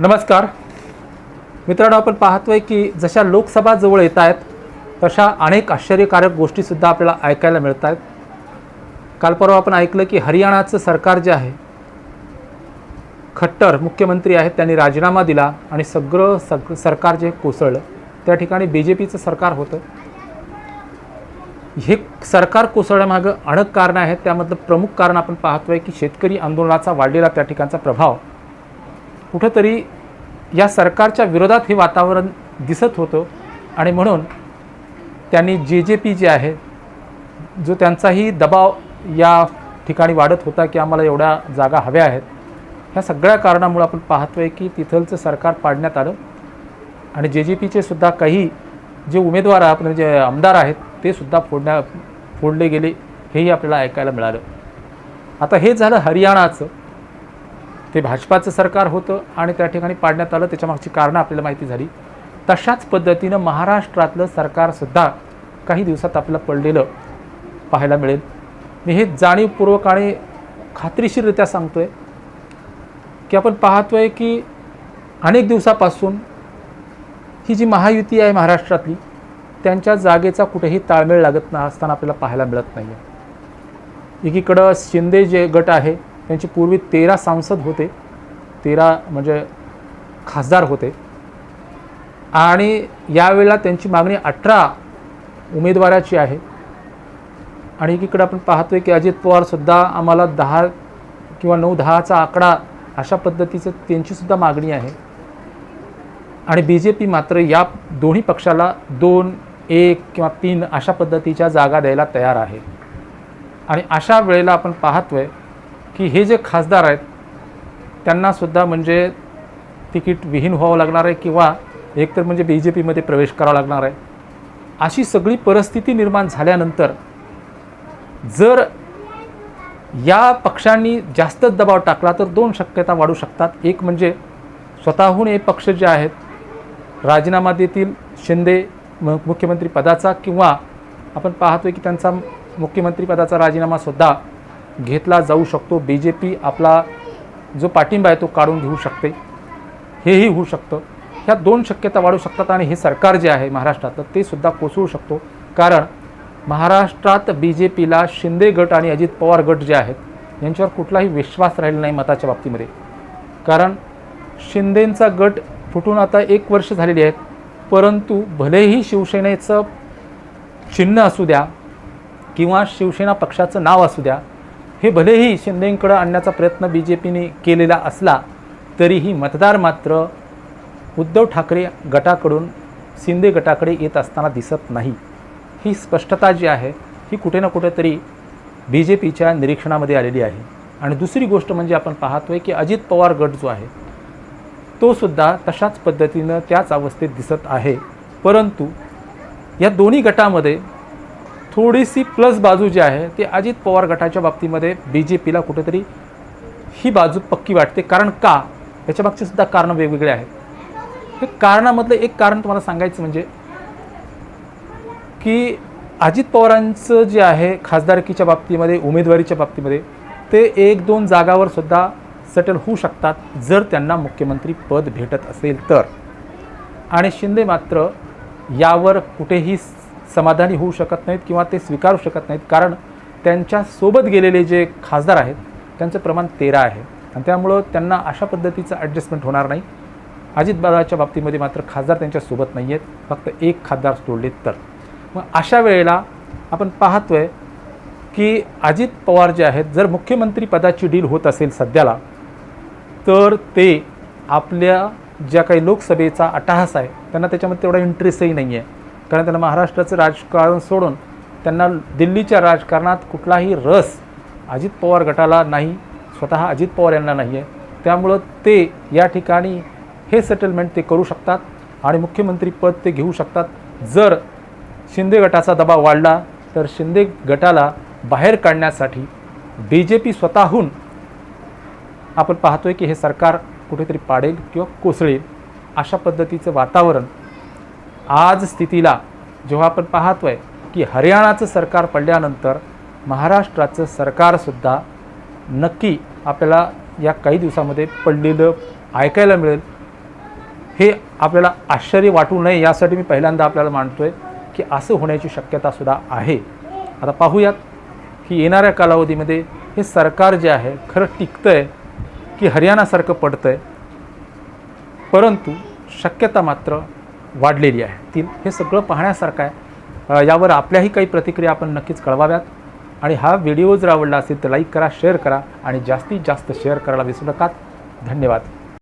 नमस्कार. मित्रांनो आपण पाहतोय की जशा लोकसभा जवळ येत आहेत तशा अनेक आश्चर्यकारक गोष्टीसुद्धा आपल्याला ऐकायला मिळत आहेत. काल परवा आपण ऐकलं की हरियाणाचं सरकार जे आहे खट्टर मुख्यमंत्री आहेत त्यांनी राजीनामा दिला आणि सगळं सग सरकार जे कोसळलं. त्या ठिकाणी बी जे पीचं सरकार होतं. हे सरकार कोसळण्यामागं अनेक कारणं आहेत. त्यामधलं प्रमुख कारण आपण पाहतोय की शेतकरी आंदोलनाचा वाढलेला त्या ठिकाणचा प्रभाव. कुठंतरी या सरकारच्या विरोधात हे वातावरण दिसत होतं. आणि म्हणून त्यांनी जे जे पी जे आहे जो त्यांचाही दबाव या ठिकाणी वाढत होता की आम्हाला एवढ्या जागा हव्या आहेत ह्या सगळ्या कारणामुळे आपण पाहतोय की तिथलचं सरकार पाडण्यात आलं. आणि जे जे पीचे सुद्धा काही जे उमेदवार आहेत म्हणजे जे आमदार आहेत ते सुद्धा फोडण्या फोडले गेले हेही आपल्याला ऐकायला मिळालं. आता हे झालं हरियाणाचं. ते भाजपाचं सरकार होतं आणि त्या ठिकाणी पाडण्यात आलं त्याच्यामागची कारणं आपल्याला माहिती झाली. तशाच पद्धतीनं महाराष्ट्रातलं सरकारसुद्धा काही दिवसात आपल्याला पडलेलं पाहायला मिळेल. मी हे जाणीवपूर्वक आणि खात्रीशीररित्या सांगतो आहे की आपण पाहतो आहे की अनेक दिवसापासून ही जी महायुती आहे महाराष्ट्रातली त्यांच्या जागेचा कुठेही ताळमेळ लागत ना असताना आपल्याला पाहायला मिळत नाही आहे एकीकडं शिंदे जे गट आहे त्यांची पूर्वी तेरा सांसद होते. तेरा म्हणजे खासदार होते. आणि यावेळेला त्यांची मागणी अठरा उमेदवाराची आहे. आणि एकीकडे आपण पाहतोय की अजित पवारसुद्धा आम्हाला दहा किंवा नऊ दहाचा आकडा अशा पद्धतीचं त्यांचीसुद्धा मागणी आहे. आणि बी जे पी मात्र या दोन्ही पक्षाला दोन एक किंवा तीन अशा पद्धतीच्या जागा द्यायला तयार आहे. आणि अशा वेळेला आपण पाहतोय की हे जे खासदार आहेत त्यांनासुद्धा म्हणजे तिकीट विहीन व्हावं लागणार आहे किंवा एकतर म्हणजे बी जे पीमध्ये प्रवेश करावा लागणार आहे. अशी सगळी परिस्थिती निर्माण झाल्यानंतर जर या पक्षांनी जास्तच दबाव टाकला तर दोन शक्यता वाढू शकतात. एक म्हणजे स्वतःहून हे पक्ष जे आहेत राजीनामा देतील शिंदे म मुख्यमंत्री पदाचा किंवा आपण पाहतोय की त्यांचा मुख्यमंत्रीपदाचा राजीनामासुद्धा घेतला जाऊ शकतो. बी जे पी आपला जो पाठिंबा आहे तो काढून घेऊ शकते. हेही होऊ शकतं. ह्या दोन शक्यता वाढू शकतात आणि हे सरकार जे आहे महाराष्ट्रातलं ते सुद्धा कोसळू शकतो. कारण महाराष्ट्रात बी जे पीला शिंदे गट आणि अजित पवार गट जे आहेत यांच्यावर कुठलाही विश्वास राहिला नाही मताच्या बाबतीमध्ये. कारण शिंदेंचा गट फुटून आता एक वर्ष झालेली आहेत परंतु भलेही शिवसेनेचं चिन्ह असू द्या किंवा शिवसेना पक्षाचं नाव असू द्या हे भलेही शिंदेंकडं आणण्याचा प्रयत्न बी जे पीने केलेला असला तरीही मतदार मात्र उद्धव ठाकरे गटाकडून शिंदे गटाकडे येत असताना दिसत नाही. ही स्पष्टता जी आहे ही कुठे ना कुठेतरी बी जे पीच्या निरीक्षणामध्ये आलेली आहे. आणि दुसरी गोष्ट म्हणजे आपण पाहतोय की अजित पवार गट जो आहे तो सुद्धा तशाच पद्धतीनं त्याच अवस्थेत दिसत आहे. परंतु या दोन्ही गटामध्ये थोडीशी प्लस बाजू जी आहे ती अजित पवार गटाच्या बाबतीमध्ये बी जे पीला कुठेतरी ही बाजू पक्की वाटते. कारण का? याच्यामागचे सुद्धा कारणं वेगवेगळे आहेत. हे कारणामधलं एक कारण तुम्हाला सांगायचं म्हणजे की अजित पवारांचं जे आहे खासदारकीच्या बाबतीमध्ये उमेदवारीच्या बाबतीमध्ये ते एक दोन जागावर सुद्धा सेटल होऊ शकतात जर त्यांना मुख्यमंत्री पद भेटत असेल तर. आणि शिंदे मात्र यावर कुठेही समाधानी होऊ शकत नाहीत किंवा ते स्वीकारू शकत नाहीत. कारण त्यांच्यासोबत गेलेले जे खासदार आहेत त्यांचं प्रमाण तेरा आहे. आणि त्यामुळं त्यांना अशा पद्धतीचं ॲडजस्टमेंट होणार नाही. अजितदादाच्या बाबतीमध्ये मात्र खासदार त्यांच्यासोबत नाही आहेत. फक्त एक खासदार सोडलेत तर. मग अशा वेळेला आपण पाहतोय की अजित पवार जे आहेत जर मुख्यमंत्री पदाची डील होत असेल सध्याला तर ते आपल्या ज्या काही लोकसभेचा अटाहास आहे त्यांना त्याच्यामध्ये तेवढा इंटरेस्टही नाही आहे कारण त्यांना महाराष्ट्राचं राजकारण सोडून त्यांना दिल्लीच्या राजकारणात कुठलाही रस अजित पवार गटाला नाही स्वतः अजित पवार यांना नाही आहे त्यामुळं ते या ठिकाणी हे सेटलमेंट ते करू शकतात आणि मुख्यमंत्रीपद ते घेऊ शकतात. जर शिंदे गटाचा दबाव वाढला तर शिंदे गटाला बाहेर काढण्यासाठी बी जे पी स्वतःहून आपण पाहतोय की हे सरकार कुठेतरी पाडेल किंवा कोसळेल अशा पद्धतीचं वातावरण आज स्थितीला जेव्हा आपण पाहतो आहे की हरियाणाचं सरकार पडल्यानंतर महाराष्ट्राचं सरकारसुद्धा नक्की आपल्याला या काही दिवसामध्ये पडलेलं ऐकायला मिळेल. हे आपल्याला आश्चर्य वाटू नये यासाठी मी पहिल्यांदा आपल्याला मानतो आहे की असं होण्याची शक्यतासुद्धा आहे. आता पाहूयात की येणाऱ्या कालावधीमध्ये हे सरकार जे आहे खरं टिकतं आहे की हरियाणासारखं पडतं आहे परंतु शक्यता मात्र वाढलेली आहे. ती हे सगळं पाहण्यासारखं आहे. यावर आपल्याही काही प्रतिक्रिया आपण नक्कीच कळवाव्यात. आणि हा व्हिडिओ जर आवडला असेल तर लाईक करा शेअर करा आणि जास्तीत जास्त शेअर करायला विसरू नका धन्यवाद.